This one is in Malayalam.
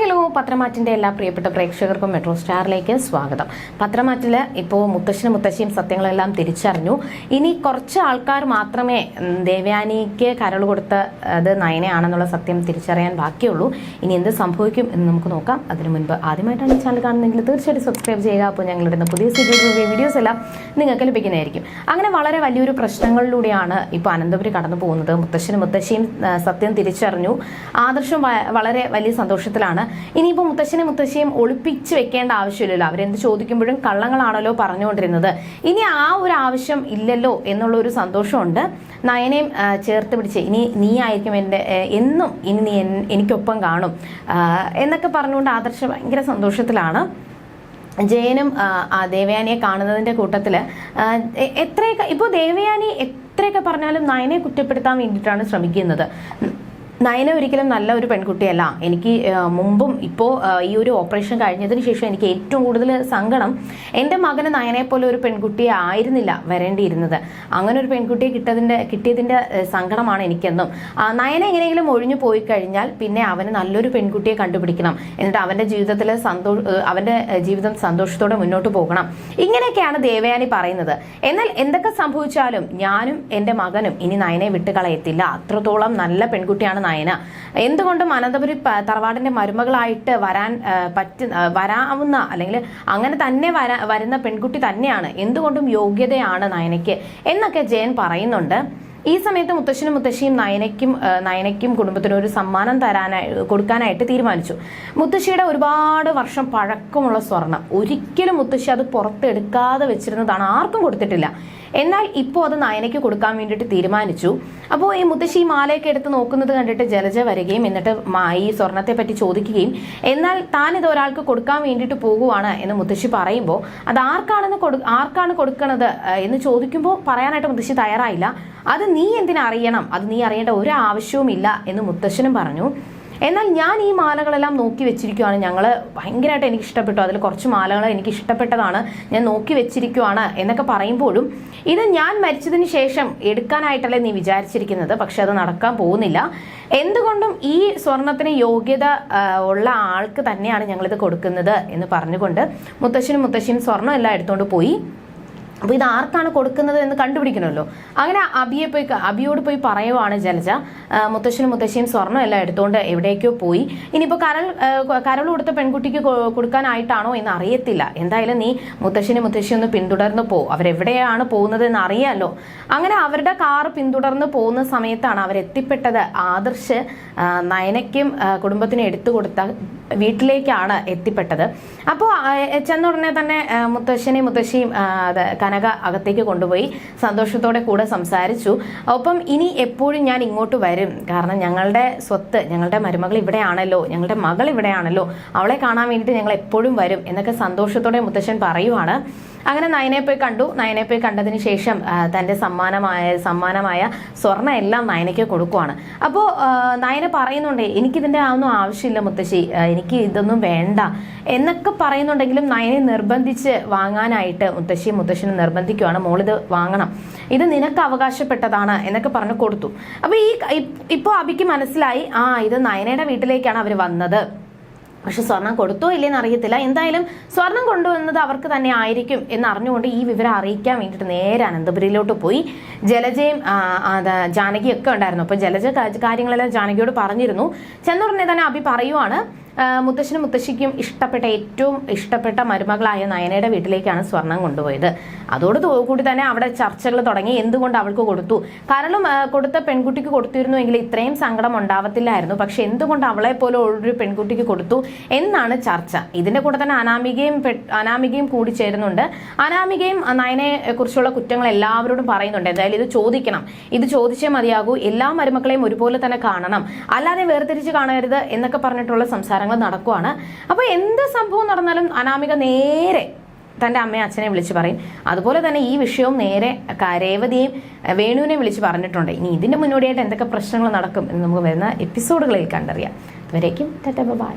ഹലോ പത്രമാറ്റിന്റെ എല്ലാ പ്രിയപ്പെട്ട പ്രേക്ഷകർക്കും മെട്രോ സ്റ്റാറിലേക്ക് സ്വാഗതം. പത്രമാറ്റിൽ ഇപ്പോൾ മുത്തശ്ശനും മുത്തശ്ശിയും സത്യങ്ങളെല്ലാം തിരിച്ചറിഞ്ഞു. ഇനി കുറച്ച് ആൾക്കാർ മാത്രമേ ദേവ്യാനിക്ക് കരൾ കൊടുത്ത അത് നയനയാണെന്നുള്ള സത്യം തിരിച്ചറിയാൻ ബാക്കിയുള്ളൂ. ഇനി എന്ത് സംഭവിക്കും എന്ന് നമുക്ക് നോക്കാം. അതിനു മുൻപ് ആദ്യമായിട്ടാണ് ചാനൽ കാണുന്നതെങ്കിൽ തീർച്ചയായിട്ടും സബ്സ്ക്രൈബ് ചെയ്യുക. അപ്പോൾ ഞങ്ങളുടെ പുതിയ സീരിയൽ വീഡിയോസ് എല്ലാം നിങ്ങൾക്ക് ലഭിക്കുന്നതായിരിക്കും. അങ്ങനെ വളരെ വലിയൊരു പ്രശ്നങ്ങളിലൂടെയാണ് ഇപ്പോൾ അനന്തപുരി കടന്നു പോകുന്നത്. മുത്തശ്ശനും മുത്തശ്ശിയും സത്യം തിരിച്ചറിഞ്ഞു. ആദർശം വളരെ വലിയ സന്തോഷത്തിലാണ്. ഇനിയിപ്പോൾ മുത്തശ്ശനെ മുത്തശ്ശിയും ഒളിപ്പിച്ച് വെക്കേണ്ട ആവശ്യമില്ലല്ലോ. അവരെന്ത് ചോദിക്കുമ്പോഴും കള്ളങ്ങളാണല്ലോ പറഞ്ഞുകൊണ്ടിരുന്നത്. ഇനി ആ ഒരു ആവശ്യം ഇല്ലല്ലോ എന്നുള്ള ഒരു സന്തോഷമുണ്ട് നയനെയും ചേർത്ത് പിടിച്ച് ഇനി നീ ആയിരിക്കും എന്റെ എന്നും ഇനി നീ എനിക്കൊപ്പം കാണും. എന്നൊക്കെ പറഞ്ഞുകൊണ്ട് ആദർശ ഭയങ്കര സന്തോഷത്തിലാണ്. ജയനും ആ ദേവയാനിയെ കാണുന്നതിന്റെ കൂട്ടത്തിൽ എത്രയൊക്കെ ഇപ്പോൾ ദേവയാനി എത്രയൊക്കെ പറഞ്ഞാലും നയനെ കുറ്റപ്പെടുത്താൻ വേണ്ടിയിട്ടാണ് ശ്രമിക്കുന്നത്. നയന ഒരിക്കലും നല്ല ഒരു പെൺകുട്ടിയല്ല. എനിക്ക് മുമ്പും ഇപ്പോൾ ഈ ഒരു ഓപ്പറേഷൻ കഴിഞ്ഞതിന് ശേഷം എനിക്ക് ഏറ്റവും കൂടുതൽ സങ്കടം എന്റെ മകന് നയനെ പോലെ ഒരു പെൺകുട്ടിയെ ആയിരുന്നില്ല വരേണ്ടിയിരുന്നത്. അങ്ങനെ ഒരു പെൺകുട്ടിയെ കിട്ടതിന്റെ കിട്ടിയതിന്റെ സങ്കടമാണ് എനിക്കെന്നും. നയന എങ്ങനെയെങ്കിലും ഒഴിഞ്ഞു പോയി കഴിഞ്ഞാൽ പിന്നെ അവന് നല്ലൊരു പെൺകുട്ടിയെ കണ്ടുപിടിക്കണം. എന്നിട്ട് അവന്റെ ജീവിതത്തിൽ സന്തോഷ അവന്റെ ജീവിതം സന്തോഷത്തോടെ മുന്നോട്ട് പോകണം. ഇങ്ങനെയൊക്കെയാണ് ദേവയാനി പറയുന്നത്. എന്നാൽ എന്തൊക്കെ സംഭവിച്ചാലും ഞാനും എന്റെ മകനും ഇനി നയനെ വിട്ടുകളയത്തില്ല. അത്രത്തോളം നല്ല പെൺകുട്ടിയാണ് നയന. എന്തുകൊണ്ടും അനന്തപുരി തറവാടിന്റെ മരുമകളായിട്ട് വരാൻ പറ്റ വരാവുന്ന അല്ലെങ്കിൽ അങ്ങനെ തന്നെ വരാ വരുന്ന പെൺകുട്ടി തന്നെയാണ്. എന്തുകൊണ്ടും യോഗ്യതയാണ് നയനയ്ക്ക്. എന്നൊക്കെ ജയൻ പറയുന്നുണ്ട്. ഈ സമയത്ത് മുത്തശ്ശനും മുത്തശ്ശിയും നയനയ്ക്കും നയനയ്ക്കും കുടുംബത്തിനും ഒരു സമ്മാനം തരാനായി കൊടുക്കാനായിട്ട് തീരുമാനിച്ചു. മുത്തശ്ശിയുടെ ഒരുപാട് വർഷം പഴക്കമുള്ള സ്വർണം. ഒരിക്കലും മുത്തശ്ശി അത് പുറത്തെടുക്കാതെ വെച്ചിരുന്നതാണ്. ആർക്കും കൊടുത്തിട്ടില്ല. എന്നാൽ ഇപ്പോൾ അത് നയനയ്ക്ക് കൊടുക്കാൻ വേണ്ടിയിട്ട് തീരുമാനിച്ചു. അപ്പോൾ ഈ മുത്തശ്ശി മാലയൊക്കെ എടുത്ത് നോക്കുന്നത് കണ്ടിട്ട് ജലജ വരികയും എന്നിട്ട് ഈ സ്വർണത്തെ പറ്റി ചോദിക്കുകയും എന്നാൽ താൻ ഇത് ഒരാൾക്ക് കൊടുക്കാൻ വേണ്ടിയിട്ട് പോകുവാണ് എന്ന് മുത്തശ്ശി പറയുമ്പോൾ അത് ആർക്കാണെന്ന് കൊടു ആർക്കാണ് കൊടുക്കണത്? എന്ന് ചോദിക്കുമ്പോൾ പറയാനായിട്ട് മുത്തശ്ശി തയ്യാറായില്ല. അത് നീ എന്തിനറിയണം? അത് നീ അറിയേണ്ട ഒരു ആവശ്യവുമില്ല എന്ന് മുത്തശ്ശനും പറഞ്ഞു. എന്നാൽ ഞാൻ ഈ മാലകളെല്ലാം നോക്കി വെച്ചിരിക്കുവാണ്. ഞങ്ങൾ ഭയങ്കരമായിട്ട് എനിക്ക് ഇഷ്ടപ്പെട്ടു അതിൽ കുറച്ച് മാലകൾ എനിക്ക് ഇഷ്ടപ്പെട്ടതാണ് ഞാൻ നോക്കി വെച്ചിരിക്കുവാണ് എന്നൊക്കെ പറയുമ്പോഴും ഇത് ഞാൻ മരിച്ചതിന് ശേഷം എടുക്കാനായിട്ടല്ലേ നീ വിചാരിച്ചിരിക്കുന്നത്? പക്ഷെ അത് നടക്കാൻ പോകുന്നില്ല. എന്തുകൊണ്ടും ഈ സ്വർണത്തിന് യോഗ്യത ഉള്ള ആൾക്ക് തന്നെയാണ് ഞങ്ങളിത് കൊടുക്കുന്നത് എന്ന് പറഞ്ഞുകൊണ്ട് മുത്തശ്ശനും മുത്തശ്ശിയും സ്വർണം എല്ലാം എടുത്തുകൊണ്ട് പോയി. അപ്പോൾ ഇത് ആർക്കാണ് കൊടുക്കുന്നത് എന്ന് കണ്ടുപിടിക്കണമല്ലോ. അങ്ങനെ അബിയെ പോയി അബിയോട് പോയി പറയുവാണ് ജലജ. മുത്തശ്ശനും മുത്തശ്ശിയും സ്വർണം എല്ലാം എടുത്തുകൊണ്ട് എവിടേക്കോ പോയി. ഇനിയിപ്പോൾ കരൾ കരൾ കൊടുത്ത പെൺകുട്ടിക്ക് കൊടുക്കാനായിട്ടാണോ എന്ന് അറിയത്തില്ല. എന്തായാലും നീ മുത്തശ്ശനും മുത്തശ്ശിയും ഒന്ന് പിന്തുടർന്ന് പോ. അവരെവിടെയാണ് പോകുന്നത് എന്ന് അറിയാമല്ലോ അങ്ങനെ അവരുടെ കാർ പിന്തുടർന്ന് പോകുന്ന സമയത്താണ് അവരെത്തിപ്പെട്ടത് ആദർശ് നയനയ്ക്കും കുടുംബത്തിനും എടുത്തു കൊടുത്ത വീട്ടിലേക്കാണ് എത്തിപ്പെട്ടത്. അപ്പോൾ ചെന്ന ഉടനെ തന്നെ മുത്തശ്ശനെയും മുത്തശ്ശിയും കനക അകത്തേക്ക് കൊണ്ടുപോയി സന്തോഷത്തോടെ കൂടെ സംസാരിച്ചു. ഒപ്പം ഇനി എപ്പോഴും ഞാൻ ഇങ്ങോട്ട് വരും. കാരണം ഞങ്ങളുടെ സ്വത്ത് ഞങ്ങളുടെ മരുമകൾ ഇവിടെയാണല്ലോ ഞങ്ങളുടെ മകൾ ഇവിടെയാണല്ലോ അവളെ കാണാൻ വേണ്ടിയിട്ട് ഞങ്ങൾ എപ്പോഴും വരും എന്നൊക്കെ സന്തോഷത്തോടെ മുത്തശ്ശൻ പറയുവാണ്. അങ്ങനെ നയനെ പോയി കണ്ടു. നയനെ പോയി കണ്ടതിന് ശേഷം തന്റെ സമ്മാനമായ സമ്മാനമായ സ്വർണ എല്ലാം നയനയ്ക്ക് കൊടുക്കുവാണ്. അപ്പോൾ നയന പറയുന്നുണ്ട് എനിക്കിതിന്റെ ഒന്നും ആവശ്യമില്ല മുത്തശ്ശി. എനിക്ക് ഇതൊന്നും വേണ്ട. എന്നൊക്കെ പറയുന്നുണ്ടെങ്കിലും നയനെ നിർബന്ധിച്ച് വാങ്ങാനായിട്ട് മുത്തശ്ശി മുത്തശ്ശിനെ നിർബന്ധിക്കുവാണ്. മോളിത് വാങ്ങണം. ഇത് നിനക്ക് അവകാശപ്പെട്ടതാണ് എന്നൊക്കെ പറഞ്ഞു കൊടുത്തു. അപ്പോൾ ഈ ഇപ്പോൾ അബിക്ക് മനസ്സിലായി ആ ഇത് നയനയുടെ വീട്ടിലേക്കാണ് അവർ വന്നത്. പക്ഷെ സ്വർണം കൊടുത്തോ ഇല്ലെന്ന് അറിയത്തില്ല. എന്തായാലും സ്വർണം കൊണ്ടുവന്നത് അവർക്ക് തന്നെ ആയിരിക്കും എന്ന് അറിഞ്ഞുകൊണ്ട് ഈ വിവരം അറിയിക്കാൻ വേണ്ടിയിട്ട് നേരെ അനന്തപുരിയിലോട്ട് പോയി. ജലജയും ജാനകിയൊക്കെ ഉണ്ടായിരുന്നു. അപ്പോൾ ജലജ കാര്യങ്ങളെല്ലാം ജാനകിയോട് പറഞ്ഞിരുന്നു. ചെന്നുടനെ തന്നെ അഭി പറയുവാണ് മുത്തശ്ശനും മുത്തശ്ശിക്കും ഇഷ്ടപ്പെട്ട ഏറ്റവും ഇഷ്ടപ്പെട്ട മരുമകളായ നയനയുടെ വീട്ടിലേക്കാണ് സ്വർണം കൊണ്ടുപോയത്. അതോട് കൂടി തന്നെ അവിടെ ചർച്ചകൾ തുടങ്ങി. എന്തുകൊണ്ട് അവൾക്ക് കൊടുത്തു? കാരണം കൊടുത്ത പെൺകുട്ടിക്ക് കൊടുത്തിരുന്നുവെങ്കിൽ ഇത്രയും സങ്കടം ഉണ്ടാവത്തില്ലായിരുന്നു. പക്ഷെ എന്തുകൊണ്ട് അവളെ പോലെ ഒരു പെൺകുട്ടിക്ക് കൊടുത്തു എന്നാണ് ചർച്ച. ഇതിന്റെ കൂടെ തന്നെ അനാമികയും അനാമികയും കൂടി ചേരുന്നുണ്ട്. അനാമികയും നയനെ കുറിച്ചുള്ള കുറ്റങ്ങൾ എല്ലാവരോടും പറയുന്നുണ്ട്. എന്തായാലും ഇത് ചോദിക്കണം. ഇത് ചോദിച്ചേ മതിയാകൂ. എല്ലാ മരുമക്കളെയും ഒരുപോലെ തന്നെ കാണണം. അല്ലാതെ വേർതിരിച്ച് കാണരുത് എന്നൊക്കെ പറഞ്ഞിട്ടുള്ള സംസാരങ്ങൾ നടക്കുവാണ്. അപ്പോൾ എന്ത് സംഭവം നടന്നാലും അനാമിക നേരെ തന്റെ അമ്മയും അച്ഛനെ വിളിച്ച് പറയും. അതുപോലെ തന്നെ ഈ വിഷയവും നേരെ രേവതിയും വേണുവിനെ വിളിച്ച് പറഞ്ഞിട്ടുണ്ട്. ഇനി ഇതിന്റെ മുന്നോടിയായിട്ട് എന്തൊക്കെ പ്രശ്നങ്ങൾ നടക്കും എന്ന് നമുക്ക് വരുന്ന എപ്പിസോഡുകളിൽ കണ്ടറിയാം. അതുവരേക്കും ബൈ.